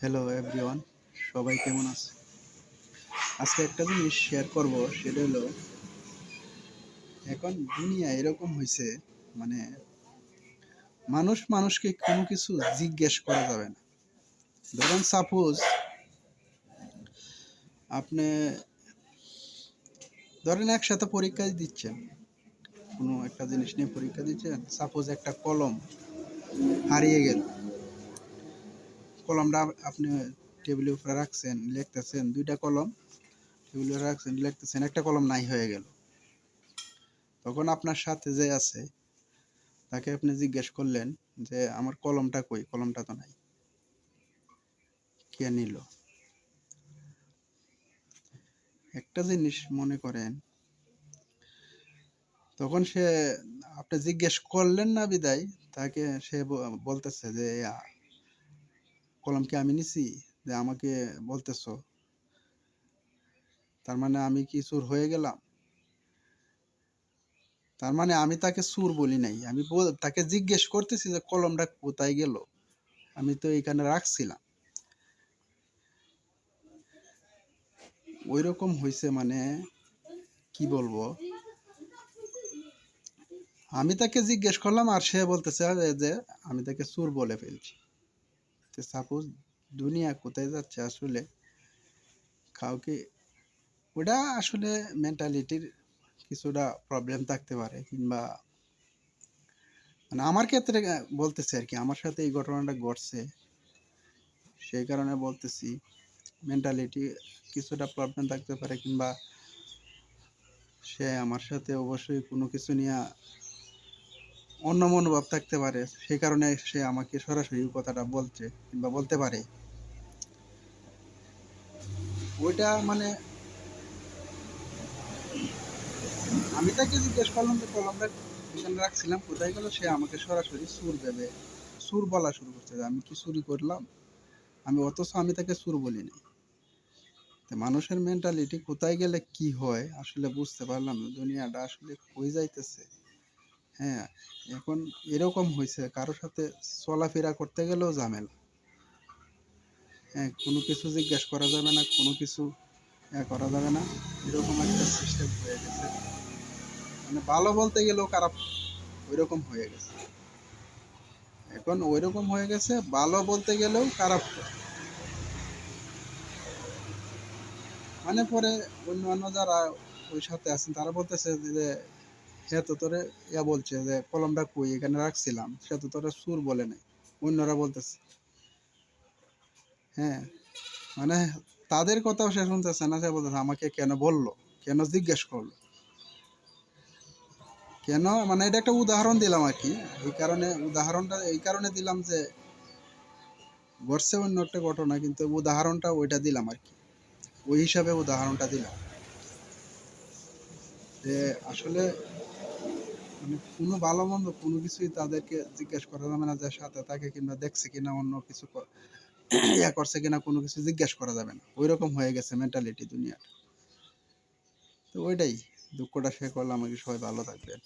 Hello everyone সবাই কেমন আছে? আজকে একটা জিনিস শেয়ার করব, সেটা হলো, এখন দুনিয়া এরকম হয়েছে মানে মানুষ মানুষকে কোনো কিছু জিজ্ঞেস করা যাবে না। ধরেন সাপোজ আপনি, ধরেন একসাথে পরীক্ষা দিচ্ছেন, কোনো একটা জিনিস নিয়ে পরীক্ষা দিচ্ছেন সাপোজ একটা কলম হারিয়ে গেল কলমটা আপ- আপনি টেবিলের উপরে রাখছেন লিখতেছেন দুইটা কলম টেবিলে রাখছেন লিখতেছেন একটা কলম নাই হয়ে গেল। তখন আপনার সাথে যে আছে তাকে আপনি জিজ্ঞেস করলেন যে আমার কলমটা কই? কলমটা তো নাই। কে নিল? একটা জিনিস মনে করেন তখন সে আপনি জিজ্ঞেস করলেন না বিদায় তাকে সে বলতেছে যে "আ, কলম কি আমি নিছি? যে আমাকে বলতেছো। তার মানে আমি কি চোর হয়ে গেলাম? তার মানে আমি তাকে চোর বলি নাই। আমি তাকে জিজ্ঞেস করতেছি যে কলমটা কোথায় গেল? আমি তো এখানে রাখছিলাম। ওই রকম হয়েছে মানে কি বলব? আমি তাকে জিজ্ঞেস করলাম আর সে বলতেছে যে- আমি তাকে চোর বলে ফেলছি। তো সাপোজ দুনিয়া কোথায় যাচ্ছে আসলে, কাউকে, ওটা আসলে মেন্টালিটির কিছুটা প্রবলেম থাকতে পারে কিংবা মানে আমার ক্ষেত্রে বলতেছি আর কি, আমার সাথে এই ঘটনাটা ঘটছে। সেই কারণে বলতেছি মেন্টালিটি কিছুটা প্রবলেম থাকতে পারে কিংবা, সে আমার সাথে অবশ্যই কোনো কিছু নিয়ে অন্য মনোভাব থাকতে পারে। সেই কারণে সে আমাকে সরাসরি কথাটা বলছে কিংবা বলতে পারে। ওইটা মানে আমি তাকে জিজ্ঞেস করলাম যে কলমটা এখানে রাখছিলাম, কোথায় গেল? সে আমাকে সরাসরি সুর দেবে। সুর বলা শুরু করছে আমি কি চুরি করলাম? আমি অথচ আমি তাকে সুর বলি নাই তো মানুষের মেন্টালিটি কোথায় গেলে কি হয়, আসলে বুঝতে পারলাম দুনিয়াটা আসলে কই যাইতেছে। হ্যাঁ এখন এরকম হয়েছে কারোর সাথে চলাফেরা করতে গেলেও ঝামেলা। হ্যাঁ কোনো কিছু জিজ্ঞেস করা যাবে না, কোনো কিছু ইয়া করা যাবে না, এরকম একটা সিস্টেম হয়ে গেছে। মানে ভালো বলতে গেলেও খারাপ, ওইরকম হয়ে গেছে। এখন ওইরকম হয়ে গেছে, ভালো বলতে গেলেও খারাপ। মানে পরে অন্যান্য যারা ওই সাথে আছেন, তারা বলতেছে যে সে তো তোরে ইয়া বলছে যে, কলমটা কই? এখানে রাখছিলাম। সে তো তোরে সুর বলে নাই। অন্যরা বলতেছে। হ্যাঁ। মানে তাদের কথাও সে শুনতেছে না, সে বলতেছে, আমাকে কেন বলল? কেন জিজ্ঞেস করল? কেন? মানে এটা একটা উদাহরণ দিলাম আর কি। এই কারণে, উদাহরণটা, এই কারণে দিলাম যে, ঘটছে অন্য একটা ঘটনা, কিন্তু উদাহরণটা ওইটা দিলাম আর কি। ওই হিসাবে উদাহরণটা দিলাম। যে আসলে মানে কোনো ভালো মন্দ কোনো কিছুই তাদেরকে জিজ্ঞেস করা যাবে না যে সাথে তাকে কিংবা দেখছে কিনা, অন্য কিছু ইয়া করছে কিনা, কোনো কিছু জিজ্ঞেস করা যাবে না। ওই রকম হয়ে গেছে মেন্টালিটি দুনিয়ার তো ওইটাই, দুঃখটা শেয়ার করলাম আমাকে সবাই ভালো থাকবেন।